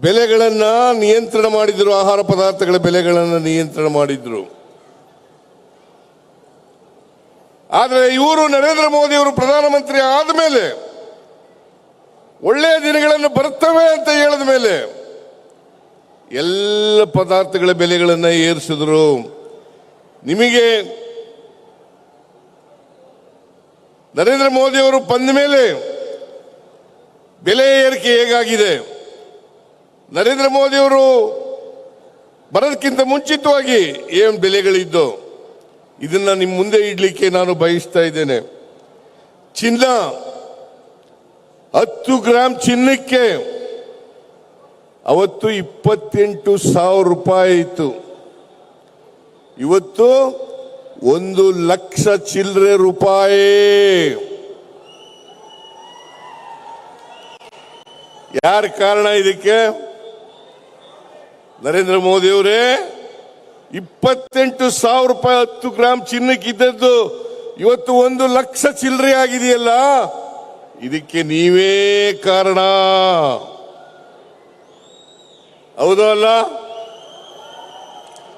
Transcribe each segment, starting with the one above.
ಬೆಲೆಗಳನ್ನ ನಿಯಂತ್ರಣ ಮಾಡಿದ್ರು, ಆಹಾರ ಪದಾರ್ಥಗಳ ಬೆಲೆಗಳನ್ನು ನಿಯಂತ್ರಣ ಮಾಡಿದ್ರು. ಆದರೆ ಇವರು ನರೇಂದ್ರ ಮೋದಿ ಅವರು ಪ್ರಧಾನಮಂತ್ರಿ ಆದ ಮೇಲೆ ಒಳ್ಳೆಯ ದಿನಗಳನ್ನು ಬರ್ತವೆ ಅಂತ ಹೇಳಿದ ಮೇಲೆ ಎಲ್ಲ ಪದಾರ್ಥಗಳ ಬೆಲೆಗಳನ್ನು ಏರಿಸಿದ್ರು. ನಿಮಗೆ ನರೇಂದ್ರ ಮೋದಿ ಅವರು ಬಂದ ಮೇಲೆ ಬೆಲೆ ಏರಿಕೆ ಹೇಗಾಗಿದೆ? ನರೇಂದ್ರ ಮೋದಿ ಅವರು ಬರೋದಕ್ಕಿಂತ ಮುಂಚಿತವಾಗಿ ಏನು ಬೆಲೆಗಳಿದ್ದು ಇದನ್ನ ನಿಮ್ಮ ಮುಂದೆ ಇಡ್ಲಿಕ್ಕೆ ನಾನು ಬಯಸ್ತಾ ಇದ್ದೇನೆ. ಚಿನ್ನ, ಹತ್ತು ಗ್ರಾಮ್ ಚಿನ್ನಕ್ಕೆ ಅವತ್ತು ಇಪ್ಪತ್ತೆಂಟು ಸಾವಿರ ರೂಪಾಯಿ ಇತ್ತು. ಇವತ್ತು ಒಂದು ಲಕ್ಷ ಚಿಲ್ಲರೆ ರೂಪಾಯಿ. ಯಾರ ಕಾರಣ ಇದಕ್ಕೆ? ನರೇಂದ್ರ ಮೋದಿ ಅವರೇ ಇಪ್ಪತ್ತೆಂಟು ಸಾವಿರ ರೂಪಾಯಿ ಹತ್ತು ಗ್ರಾಮ್ ಚಿನ್ನಕ್ಕಿದ್ದದ್ದು ಇವತ್ತು ಒಂದು ಲಕ್ಷ ಚಿಲ್ಲರೆ ಆಗಿದೆಯಲ್ಲ? ಇದಕ್ಕೆ ನೀವೇ ಕಾರಣ. ಹೌದೋ ಅಲ್ಲ?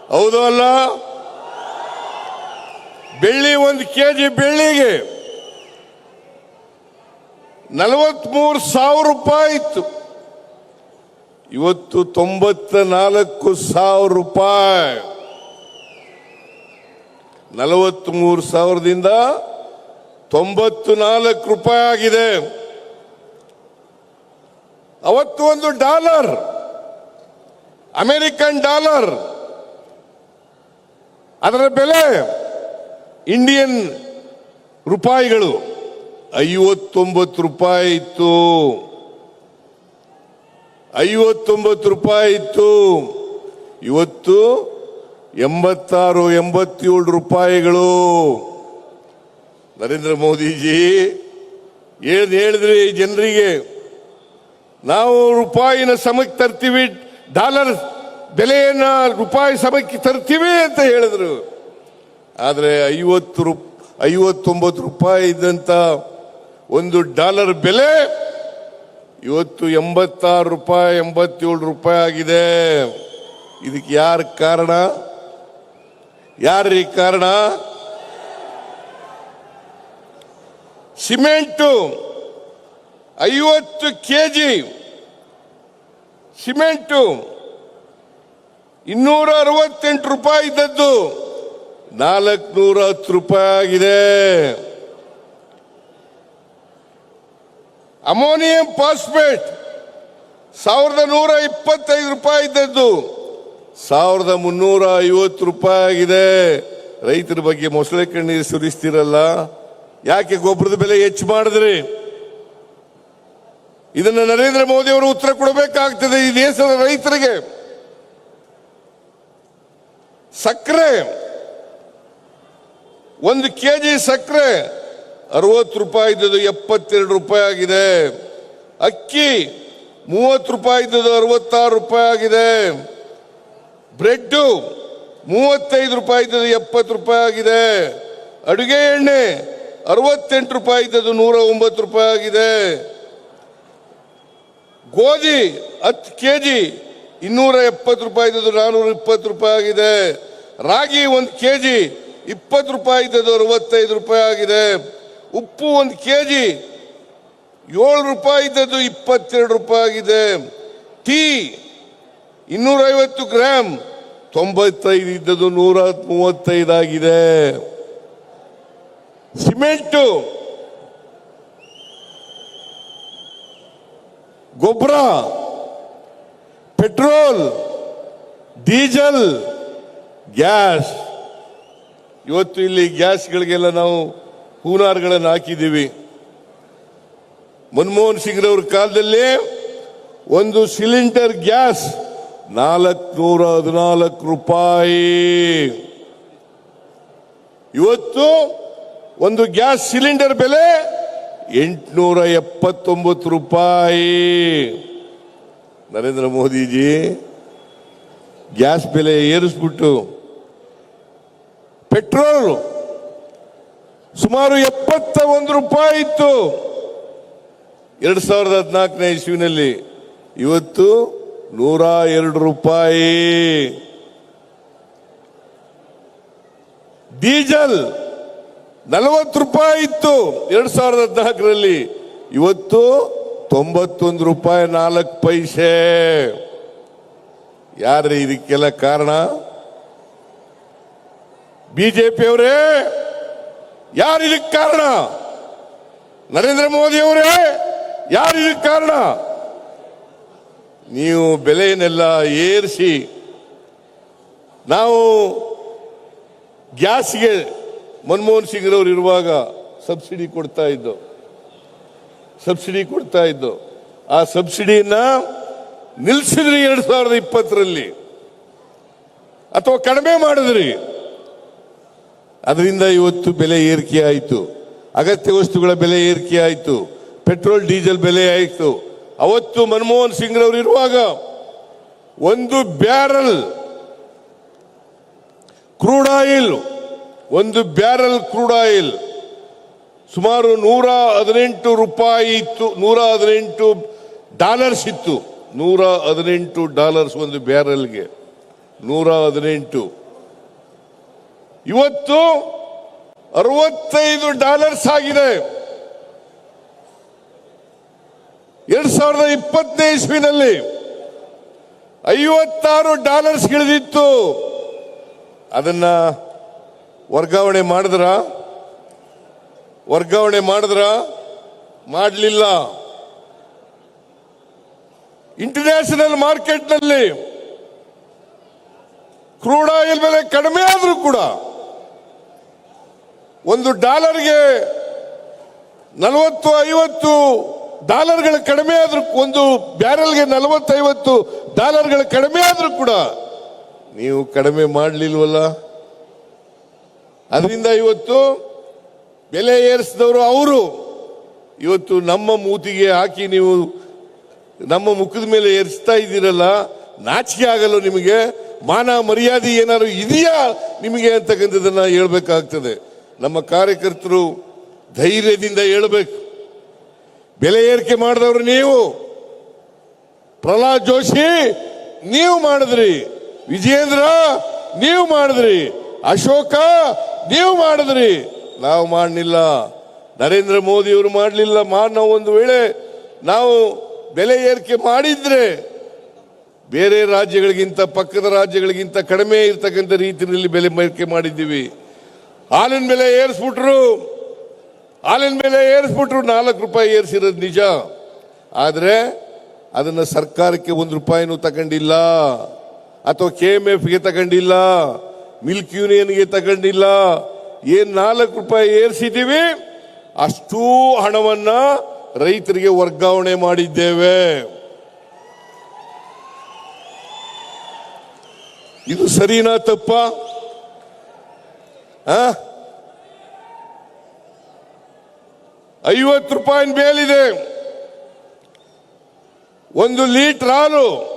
ಹೌದೋ ಅಲ್ಲ? ಬೆಳ್ಳಿ ಒಂದು ಕೆ ಜಿ ಬೆಳ್ಳಿಗೆ ನಲವತ್ಮೂರು ಸಾವಿರ ರೂಪಾಯಿ ಇತ್ತು ಇವತ್ತು ತೊಂಬತ್ತ ನಾಲ್ಕು ಸಾವಿರ ರೂಪಾಯಿ. ನಲವತ್ಮೂರು ಸಾವಿರದಿಂದ ತೊಂಬತ್ತು ನಾಲ್ಕು ರೂಪಾಯಿ ಆಗಿದೆ. ಅವತ್ತು ಒಂದು ಡಾಲರ್, ಅಮೆರಿಕನ್ ಡಾಲರ್. ಅದರ ಬೆಲೆ ಇಂಡಿಯನ್ ರೂಪಾಯಿಗಳು ಐವತ್ತೊಂಬತ್ತು ರೂಪಾಯಿ ಇತ್ತು. ಐವತ್ತೊಂಬತ್ತು ರೂಪಾಯಿ ಇತ್ತು. ಇವತ್ತು ಎಂಬತ್ತಾರು, ಎಂಬತ್ತೇಳು ರೂಪಾಯಿಗಳು. ನರೇಂದ್ರ ಮೋದಿಜಿ, ಹೇಳ್ದು ಹೇಳಿದ್ರಿ ಜನರಿಗೆ ನಾವು ರೂಪಾಯಿನ ಸಮಕ್ಕೆ ತರ್ತೀವಿ, ಡಾಲರ್ ಬೆಲೆಯನ್ನ ರೂಪಾಯಿ ಸಮಕ್ಕೆ ತರ್ತೀವಿ ಅಂತ ಹೇಳಿದ್ರು. ಆದರೆ ಐವತ್ತು ರೂ, ಐವತ್ತೊಂಬತ್ತು ರೂಪಾಯಿ ಇದ್ದಂತ ಒಂದು ಡಾಲರ್ ಬೆಲೆ ಇವತ್ತು ಎಂಬತ್ತಾರು ರೂಪಾಯಿ, ಎಂಬತ್ತೇಳು ರೂಪಾಯಿ ಆಗಿದೆ. ಇದಕ್ಕೆ ಯಾರ ಕಾರಣ? ಯಾರೀ ಕಾರಣ? ಸಿಮೆಂಟು. ಐವತ್ತು ಕೆ ಜಿ ಸಿಮೆಂಟು. ಇನ್ನೂರ ಅರವತ್ತೆಂಟು ರೂಪಾಯಿ ಇದ್ದದ್ದು. ನಾಲ್ಕು ನೂರ ಹತ್ತು ರೂಪಾಯಿ ಆಗಿದೆ. ಅಮೋನಿಯಂ ಫಾಸ್ಫೇಟ್ ಸಾವಿರದ ನೂರ ಇಪ್ಪತ್ತೈದು ರೂಪಾಯಿ ಇದ್ದದ್ದು. ಸಾವಿರದ ಮುನ್ನೂರ ಐವತ್ತು ರೂಪಾಯಿ ಆಗಿದೆ. ರೈತರ ಬಗ್ಗೆ ಮೊಸಳೆ ಕಣ್ಣೀರು ಸುರಿಸ್ತಿರಲ್ಲ? ಯಾಕೆ ಗೊಬ್ಬರದ ಬೆಲೆ ಹೆಚ್ಚು ಮಾಡಿದ್ರಿ? ಇದನ್ನ ನರೇಂದ್ರ ಮೋದಿ ಅವರು ಉತ್ತರ ಕೊಡಬೇಕಾಗ್ತದೆ ಈ ದೇಶದ ರೈತರಿಗೆ. ಸಕ್ಕರೆ. ಒಂದು ಕೆಜಿ ಸಕ್ಕರೆ ಅರವತ್ತು ರೂಪಾಯಿ ಇದ್ದದ್ದು ಎಪ್ಪತ್ತೆರಡು ರೂಪಾಯಿ ಆಗಿದೆ. ಅಕ್ಕಿ ಮೂವತ್ತು ರೂಪಾಯಿ ಇದ್ದದ್ದು ಅರವತ್ತಾರು ರೂಪಾಯಿ ಆಗಿದೆ. ಬ್ರೆಡ್ಡು ಮೂವತ್ತೈದು ರೂಪಾಯಿ ಇದ್ದದ್ದು ಎಪ್ಪತ್ತು ರೂಪಾಯಿ ಆಗಿದೆ. ಅಡುಗೆ ಎಣ್ಣೆ ಅರವತ್ತೆಂಟು ರೂಪಾಯಿ ಇದ್ದದ್ದು ನೂರ ಒಂಬತ್ತು ರೂಪಾಯಿ ಆಗಿದೆ. ಗೋಧಿ ಹತ್ತು ಕೆ ಜಿ ಇನ್ನೂರ ಎಪ್ಪತ್ತು ರೂಪಾಯಿ ಇದ್ದದ್ದು ನಾನ್ನೂರ ಇಪ್ಪತ್ತು ರೂಪಾಯಿ ಆಗಿದೆ. ರಾಗಿ ಒಂದು ಕೆ ಜಿ ಇಪ್ಪತ್ತು ರೂಪಾಯಿ ಇದ್ದದ್ದು ಅರವತ್ತೈದು ರೂಪಾಯಿ ಆಗಿದೆ. ಉಪ್ಪು ಒಂದು ಕೆ ಜಿ ಏಳು ರೂಪಾಯಿ ಇದ್ದದ್ದು ಇಪ್ಪತ್ತೆರಡು ರೂಪಾಯಿ ಆಗಿದೆ. ಟೀ ಇನ್ನೂರೈವತ್ತು ಗ್ರಾಮ್ ತೊಂಬತ್ತೈದು ಇದ್ದದ್ದು ನೂರ ಮೂವತ್ತೈದು ಆಗಿದೆ. ಸಿಮೆಂಟು. ಗೊಬ್ಬರ. ಪೆಟ್ರೋಲ್. ಡೀಸೆಲ್. ಗ್ಯಾಸ್. ಇವತ್ತು ಇಲ್ಲಿ ಗ್ಯಾಸ್ಗಳಿಗೆಲ್ಲ ನಾವು ಹೂನಾರ್ಗಳನ್ನು ಹಾಕಿದ್ದೀವಿ. ಮನಮೋಹನ್ ಸಿಂಗ್ರವ್ರ ಕಾಲದಲ್ಲಿ ಒಂದು ಸಿಲಿಂಡರ್ ಗ್ಯಾಸ್ ನಾಲ್ಕುನೂರ ಹದಿನಾಲ್ಕು ರೂಪಾಯಿ. ಇವತ್ತು ಒಂದು ಗ್ಯಾಸ್ ಸಿಲಿಂಡರ್ ಬೆಲೆ ಎಂಟುನೂರ ಎಪ್ಪತ್ತೊಂಬತ್ತು ರೂಪಾಯಿ. ನರೇಂದ್ರ ಮೋದಿಜಿ, ಗ್ಯಾಸ್ ಬೆಲೆ ಏರಿಸ್ಬಿಟ್ಟು ಪೆಟ್ರೋಲ್ ಸುಮಾರು ಎಪ್ಪತ್ತ ಒಂದು ರೂಪಾಯಿ ಇತ್ತು. ಎರಡ್ ಸಾವಿರದ ಹದಿನಾಲ್ಕನೇ ಇಸ್ವಿನಲ್ಲಿ ಇವತ್ತು ನೂರ ಎರಡು ರೂಪಾಯಿ. ಡೀಸೆಲ್ ನಲವತ್ತು ರೂಪಾಯಿ ಇತ್ತು. ಎರಡ್ ಸಾವಿರದ ಹದಿನಾಲ್ಕರಲ್ಲಿ ಇವತ್ತು ತೊಂಬತ್ತೊಂದು ರೂಪಾಯಿ ನಾಲ್ಕು ಪೈಸೆ. ಯಾರ್ರಿ ಇದಕ್ಕೆಲ್ಲ ಕಾರಣ? ಬಿಜೆಪಿಯವರೇ? ಯಾರು ಇದಕ್ಕೆ ಕಾರಣ? ನರೇಂದ್ರ ಮೋದಿ ಅವರೇ ಯಾರು ಇದಕ್ಕೆ ಕಾರಣ? ನೀವು ಬೆಲೆಯನ್ನೆಲ್ಲ ಏರಿಸಿ, ನಾವು ಗ್ಯಾಸ್ಗೆ ಮನಮೋಹನ್ ಸಿಂಗ್ರವ್ರು ಇರುವಾಗ ಸಬ್ಸಿಡಿ ಕೊಡ್ತಾ ಇದ್ದು, ಸಬ್ಸಿಡಿ ಕೊಡ್ತಾ ಇದ್ದು, ಆ ಸಬ್ಸಿಡಿಯನ್ನ ನಿಲ್ಲಿಸಿದ್ರಿ ಎರಡ್ ಸಾವಿರದ ಇಪ್ಪತ್ತರಲ್ಲಿ, ಅಥವಾ ಕಡಿಮೆ ಮಾಡಿದ್ರಿ. ಅದರಿಂದ ಇವತ್ತು ಬೆಲೆ ಏರಿಕೆ ಆಯಿತು. ಅಗತ್ಯ ವಸ್ತುಗಳ ಬೆಲೆ ಏರಿಕೆ ಆಯಿತು. ಪೆಟ್ರೋಲ್, ಡೀಸೆಲ್ ಬೆಲೆ ಆಯಿತು. ಅವತ್ತು ಮನಮೋಹನ್ ಸಿಂಗ್ರವ್ರು ಇರುವಾಗ ಒಂದು ಬ್ಯಾರಲ್ ಕ್ರೂಡ್ ಆಯಿಲ್, ಒಂದು ಬ್ಯಾರಲ್ ಕ್ರೂಡ್ ಆಯಿಲ್. ಸುಮಾರು ನೂರ ಹದಿನೆಂಟು ರೂಪಾಯಿ ಇತ್ತು, ನೂರ ಹದಿನೆಂಟು ಡಾಲರ್ಸ್ ಇತ್ತು. ನೂರ ಹದಿನೆಂಟು ಡಾಲರ್ಸ್ ಒಂದು ಬ್ಯಾರಲ್ಗೆ. ನೂರ ಹದಿನೆಂಟು. ಇವತ್ತು ಅರವತ್ತೈದು ಡಾಲರ್ಸ್ ಆಗಿದೆ. ಎರಡ್ ಸಾವಿರದ ಇಪ್ಪತ್ತನೇ ಇಸ್ವಿನಲ್ಲಿ ಐವತ್ತಾರು ಡಾಲರ್ಸ್ ಇಳಿದಿತ್ತು ಅದನ್ನ ವರ್ಗಾವಣೆ ಮಾಡಿದ್ರ? ವರ್ಗಾವಣೆ ಮಾಡಿದ್ರ? ಮಾಡಲಿಲ್ಲ. ಇಂಟರ್ನ್ಯಾಷನಲ್ ಮಾರ್ಕೆಟ್ನಲ್ಲಿ ಕ್ರೂಡ್ ಆಯಿಲ್ ಬೆಲೆ ಕಡಿಮೆ ಆದರೂ ಕೂಡ ಒಂದು ಡಾಲರ್ಗೆ ನಲವತ್ತು ಐವತ್ತು ಡಾಲರ್ಗಳು ಕಡಿಮೆ ಆದ್ರೂ ಒಂದು ಬ್ಯಾರಲ್ಗೆ ನಲವತ್ತೈವತ್ತು ಡಾಲರ್ಗಳು ಕಡಿಮೆ ಆದ್ರೂ ಕೂಡ ನೀವು ಕಡಿಮೆ ಮಾಡಲಿಲ್ವಲ್ಲ? ಅದರಿಂದ ಇವತ್ತು ಬೆಲೆ ಏರಿಸಿದವರು ಅವರು. ಇವತ್ತು ನಮ್ಮ ಮೂತಿಗೆ ಹಾಕಿ ನೀವು ನಮ್ಮ ಮುಖದ ಮೇಲೆ ಏರಿಸ್ತಾ ಇದ್ದೀರಲ್ಲ, ನಾಚಿಕೆ ಆಗಲ್ಲ ನಿಮಗೆ. ಮಾನ ಮರ್ಯಾದೆ ಏನಾದ್ರು ಇದೆಯಾ ನಿಮಗೆ ಅಂತಕ್ಕಂಥದ್ದನ್ನ ಹೇಳ್ಬೇಕಾಗ್ತದೆ. ನಮ್ಮ ಕಾರ್ಯಕರ್ತರು ಧೈರ್ಯದಿಂದ ಹೇಳಬೇಕು. ಬೆಲೆ ಏರಿಕೆ ಮಾಡಿದವರು ನೀವು. ಪ್ರಹ್ಲಾದ್ ಜೋಶಿ, ನೀವು ಮಾಡಿದ್ರಿ. ವಿಜೇಂದ್ರ ನೀವು ಮಾಡಿದ್ರಿ. ಅಶೋಕ, ನೀವು ಮಾಡಿದ್ರಿ. ನಾವು ಮಾಡಲಿಲ್ಲ. ನರೇಂದ್ರ ಮೋದಿ ಅವರು ಮಾಡಲಿಲ್ಲ. ಮಾ ನಾವು ಒಂದು ವೇಳೆ ನಾವು ಬೆಲೆ ಏರಿಕೆ ಮಾಡಿದ್ರೆ ಬೇರೆ ರಾಜ್ಯಗಳಿಗಿಂತ, ಪಕ್ಕದ ರಾಜ್ಯಗಳಿಗಿಂತ ಕಡಿಮೆ ಇರ್ತಕ್ಕಂಥ ರೀತಿಯಲ್ಲಿ ಬೆಲೆ ಏರಿಕೆ ಮಾಡಿದ್ದೀವಿ. ಹಾಲಿನ ಬೆಲೆ ಏರಿಸ್ಬಿಟ್ರು. ಹಾಲಿನ ಬೆಲೆ ಏರಿಸ್ಬಿಟ್ರು. ನಾಲ್ಕು ರೂಪಾಯಿ ಏರಿಸಿರೋದು ನಿಜ. ಆದರೆ ಅದನ್ನ ಸರ್ಕಾರಕ್ಕೆ ಒಂದು ರೂಪಾಯಿನೂ ತಗೊಂಡಿಲ್ಲ. ಅಥವಾ ಕೆ ಎಂ ಎಫ್ಗೆ ತಗೊಂಡಿಲ್ಲ. ಮಿಲ್ಕ್ ಯೂನಿಯನ್ಗೆ ತಗೊಂಡಿಲ್ಲ. ಏನ್ ನಾಲ್ಕು ರೂಪಾಯಿ ಏರಿಸಿದ್ದೀವಿ ಅಷ್ಟೂ ಹಣವನ್ನ ರೈತರಿಗೆ ವರ್ಗಾವಣೆ ಮಾಡಿದ್ದೇವೆ. ಇದು ಸರಿನಾ ತಪ್ಪ? ಐವತ್ತು ರೂಪಾಯಿ ಮೇಲಿದೆ. ಒಂದು ಲೀಟರ್ ಹಾಲು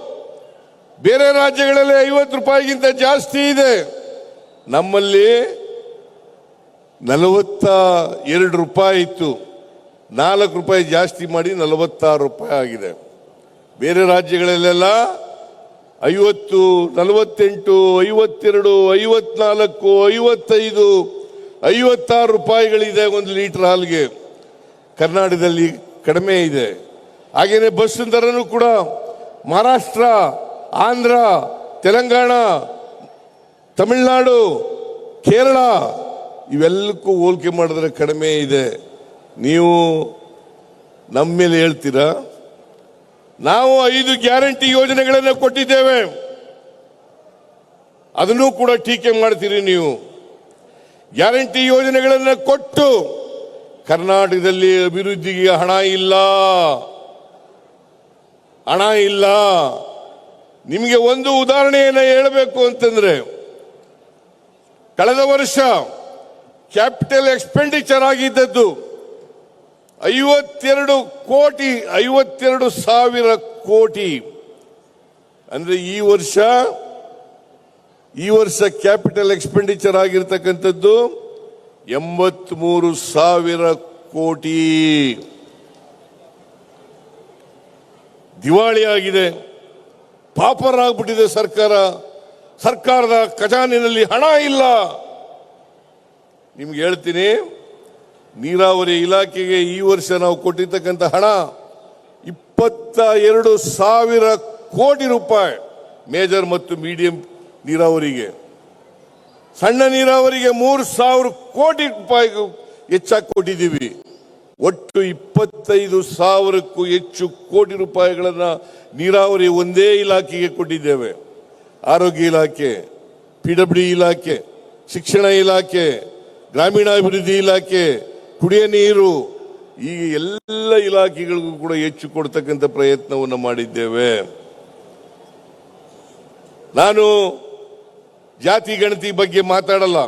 ಬೇರೆ ರಾಜ್ಯಗಳಲ್ಲಿ ಐವತ್ತು ರೂಪಾಯಿಗಿಂತ ಜಾಸ್ತಿ ಇದೆ. ನಮ್ಮಲ್ಲಿ ನಲವತ್ತ ಎರಡು ರೂಪಾಯಿ ಇತ್ತು. ನಾಲ್ಕು ರೂಪಾಯಿ ಜಾಸ್ತಿ ಮಾಡಿ ನಲವತ್ತಾರು ರೂಪಾಯಿ ಆಗಿದೆ. ಬೇರೆ ರಾಜ್ಯಗಳಲ್ಲೆಲ್ಲ ಐವತ್ತು, ನಲವತ್ತೆಂಟು, ಐವತ್ತೆರಡು, ಐವತ್ನಾಲ್ಕು, ಐವತ್ತೈದು, ಐವತ್ತಾರು ರೂಪಾಯಿಗಳಿದೆ ಒಂದು ಲೀಟರ್ ಹಾಲಿಗೆ. ಕರ್ನಾಟಕದಲ್ಲಿ ಕಡಿಮೆ ಇದೆ. ಹಾಗೆಯೇ ಬಸ್ ದರನೂ ಕೂಡ ಮಹಾರಾಷ್ಟ್ರ, ಆಂಧ್ರ, ತೆಲಂಗಾಣ, ತಮಿಳುನಾಡು, ಕೇರಳ ಇವೆಲ್ಲಕ್ಕೂ ಹೋಲಿಕೆ ಮಾಡಿದ್ರೆ ಕಡಿಮೆ ಇದೆ. ನೀವು ನಮ್ಮ ಮೇಲೆ ಹೇಳ್ತೀರಾ? ನಾವು ಐದು ಗ್ಯಾರಂಟಿ ಯೋಜನೆಗಳನ್ನು ಕೊಟ್ಟಿದ್ದೇವೆ. ಅದನ್ನು ಕೂಡ ಟೀಕೆ ಮಾಡ್ತೀರಿ ನೀವು. ಗ್ಯಾರಂಟಿ ಯೋಜನೆಗಳನ್ನು ಕೊಟ್ಟು ಕರ್ನಾಟಕದಲ್ಲಿ ಅಭಿವೃದ್ಧಿಗೆ ಹಣ ಇಲ್ಲ. ಹಣ ಇಲ್ಲ. ನಿಮಗೆ ಒಂದು ಉದಾಹರಣೆಯನ್ನು ಹೇಳಬೇಕು ಅಂತಂದ್ರೆ, ಕಳೆದ ವರ್ಷ ಕ್ಯಾಪಿಟಲ್ ಎಕ್ಸ್ಪೆಂಡಿಚರ್ ಆಗಿದ್ದದ್ದು ಐವತ್ತೆರಡು ಕೋಟಿ, ಐವತ್ತೆರಡು ಸಾವಿರ ಕೋಟಿ. ಅಂದ್ರೆ ಈ ವರ್ಷ ಈ ವರ್ಷ ಕ್ಯಾಪಿಟಲ್ ಎಕ್ಸ್ಪೆಂಡಿಚರ್ ಆಗಿರ್ತಕ್ಕಂಥದ್ದು ಎಂಬತ್ಮೂರು ಸಾವಿರ ಕೋಟಿ. ದಿವಾಳಿ ಆಗಿದೆ. ಪಾಪರಾಗ್ಬಿಟ್ಟಿದೆ ಸರ್ಕಾರ. ಸರ್ಕಾರದ ಖಜಾನಿನಲ್ಲಿ ಹಣ ಇಲ್ಲ. ನಿಮ್ಗೆ ಹೇಳ್ತೀನಿ ನೀರಾವರಿ ಇಲಾಖೆಗೆ ಈ ವರ್ಷ ನಾವು ಕೊಟ್ಟಿರ್ತಕ್ಕಂಥ ಹಣ ಇಪ್ಪತ್ತ ಎರಡು ಸಾವಿರ ಕೋಟಿ ರೂಪಾಯಿ ಮೇಜರ್ ಮತ್ತು ಮೀಡಿಯಂ ನೀರಾವರಿಗೆ. ಸಣ್ಣ ನೀರಾವರಿಗೆ ಮೂರು ಸಾವಿರ ಕೋಟಿ ರೂಪಾಯಿ ಹೆಚ್ಚಾಗಿ ಕೊಟ್ಟಿದ್ದೀವಿ. ಒಟ್ಟು ಇಪ್ಪತ್ತೈದು ಸಾವಿರಕ್ಕೂ ಹೆಚ್ಚು ಕೋಟಿ ರೂಪಾಯಿಗಳನ್ನ ನೀರಾವರಿ ಒಂದೇ ಇಲಾಖೆಗೆ ಕೊಟ್ಟಿದ್ದೇವೆ. ಆರೋಗ್ಯ ಇಲಾಖೆ, ಪಿ ಡಬ್ಲ್ಯೂ ಇಲಾಖೆ, ಶಿಕ್ಷಣ ಇಲಾಖೆ, ಗ್ರಾಮೀಣಾಭಿವೃದ್ಧಿ ಇಲಾಖೆ ಕುಡಿಯ ನೀರು, ಈ ಎಲ್ಲ ಇಲಾಖೆಗಳಿಗೂ ಕೂಡ ಹೆಚ್ಚು ಕೊಡ್ತಕ್ಕಂಥ ಪ್ರಯತ್ನವನ್ನು ಮಾಡಿದ್ದೇವೆ. ನಾನು ಜಾತಿ, ಗಣತಿ ಬಗ್ಗೆ ಮಾತಾಡಲ್ಲ.